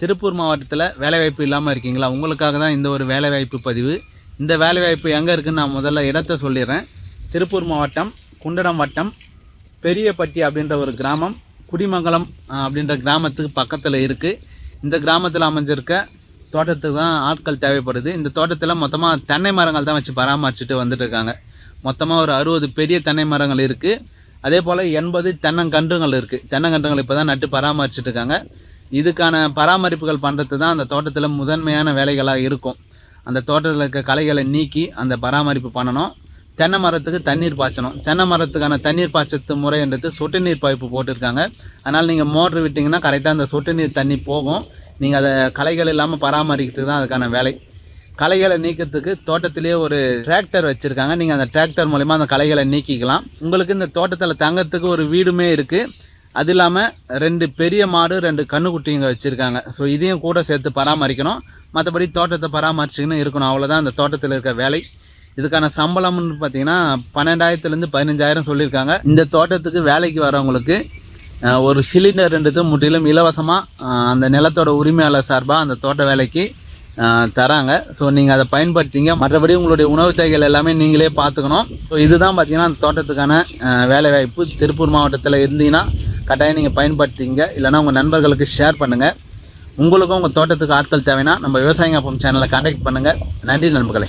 திருப்பூர் மாவட்டத்தில் வேலைவாய்ப்பு இல்லாமல் இருக்கீங்களா? உங்களுக்காக தான் இந்த ஒரு வேலைவாய்ப்பு பதிவு. இந்த வேலைவாய்ப்பு எங்கே இருக்குதுன்னு நான் முதல்ல இடத்த சொல்லிடுறேன். திருப்பூர் மாவட்டம் குண்டடம் வட்டம் பெரியப்பட்டி அப்படின்ற ஒரு கிராமம் குடிமங்கலம் அப்படின்ற கிராமத்துக்கு பக்கத்தில் இருக்குது இந்த கிராமத்தில் அமைஞ்சிருக்க தோட்டத்துக்கு தான் ஆட்கள் தேவைப்படுது. இந்த தோட்டத்தில் மொத்தமாக தென்னை மரங்கள் தான் வச்சு பராமரிச்சுட்டு வந்துட்டு இருக்காங்க. மொத்தமாக ஒரு அறுபது பெரிய தென்னை மரங்கள் இருக்குது அதே போல் எண்பது தென்னங்கன்றுகள் இருக்குது தென்னங்கன்றுகள் இப்போ தான் நட்டு பராமரிச்சுட்டு இருக்காங்க. இதுக்கான பராமரிப்புகள் பண்ணுறது தான் அந்த தோட்டத்தில் முதன்மையான வேலைகளாக இருக்கும். அந்த தோட்டத்தில் இருக்க களைகளை நீக்கி அந்த பராமரிப்பு பண்ணணும். தென்னை மரத்துக்கு தண்ணீர் பாய்ச்சணும். தென்னை மரத்துக்கான தண்ணீர் பாய்ச்சத்து முறைன்றது சொட்டு நீர் பைப்பு போட்டிருக்காங்க. அதனால் நீங்கள் மோட்ரு விட்டிங்கன்னா கரெக்டாக அந்த சொட்டு நீர் தண்ணி போகும். நீங்கள் அதை களைகள் இல்லாமல் பராமரிக்கிறதுக்கு தான் அதுக்கான வேலை. களைகளை நீக்கிறதுக்கு தோட்டத்திலேயே ஒரு டிராக்டர் வச்சுருக்காங்க. நீங்கள் அந்த டிராக்டர் மூலிமா அந்த களைகளை நீக்கிக்கலாம். உங்களுக்கு இந்த தோட்டத்தில் தங்கறதுக்கு ஒரு வீடுமே இருக்குது அது இல்லாமல் ரெண்டு பெரிய மாடு ரெண்டு கண்ணுக்குட்டிங்க வச்சுருக்காங்க. ஸோ இதையும் கூட சேர்த்து பராமரிக்கணும். மற்றபடி தோட்டத்தை பராமரிச்சுக்கின்னு இருக்கணும். அவ்வளோதான் அந்த தோட்டத்தில் இருக்க வேலை. இதுக்கான சம்பளம்னு பார்த்தீங்கன்னா பன்னெண்டாயிரத்துலேருந்து பதினஞ்சாயிரம் சொல்லியிருக்காங்க. இந்த தோட்டத்துக்கு வேலைக்கு வரவங்களுக்கு ஒரு சிலிண்டர் ரெண்டுது முற்றிலும் இலவசமாக அந்த நிலத்தோட உரிமையாளர் சார்பாக அந்த தோட்ட வேலைக்கு தராங்க. ஸோ நீங்கள் அதை பயன்படுத்திங்க. மற்றபடி உங்களுடைய உணவு தேவைகள் எல்லாமே நீங்களே பார்த்துக்கணும். ஸோ இதுதான் பார்த்தீங்கன்னா அந்த தோட்டத்துக்கான வேலைவாய்ப்பு. திருப்பூர் மாவட்டத்தில் இருந்தீங்கன்னா கட்டாயம் நீங்கள் பயன்படுத்திங்க இல்லைன்னா உங்கள் நண்பர்களுக்கு ஷேர் பண்ணுங்கள் உங்களுக்கும் உங்கள் தோட்டத்துக்கு ஆட்கள் தேவைன்னா நம்ம விவசாயிங்க அப்பம் சேனலை காண்டாக்ட் பண்ணுங்கள் நன்றி நண்பர்களே.